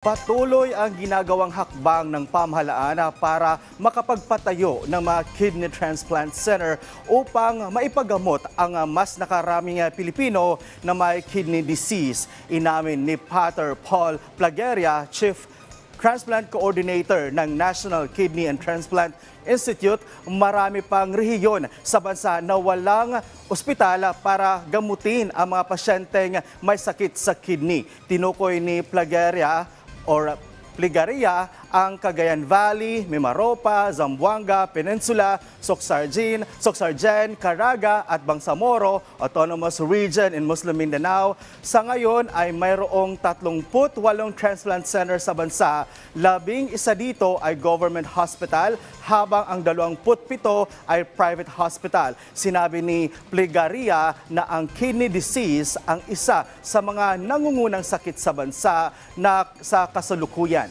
Patuloy ang ginagawang hakbang ng pamahalaan para makapagpatayo ng mga kidney transplant center upang maipagamot ang mas nakaraming Pilipino na may kidney disease. Inamin ni Pater Paul Plageria, Chief Transplant Coordinator ng National Kidney and Transplant Institute, marami pang rehiyon sa bansa na walang ospital para gamutin ang mga pasyenteng may sakit sa kidney. Tinukoy ni Plageria or Pligaria ang Cagayan Valley, Mimaropa, Zamboanga, Peninsula, Socsargin, Socsargen, Caraga at Bangsamoro Autonomous Region in Muslim Mindanao. Sa ngayon ay mayroong 38 transplant center sa bansa. Labing isa dito ay government hospital habang ang 27 ay private hospital. Sinabi ni Pligaria na ang kidney disease ang isa sa mga nangungunang sakit sa bansa na sa kasalukuyan.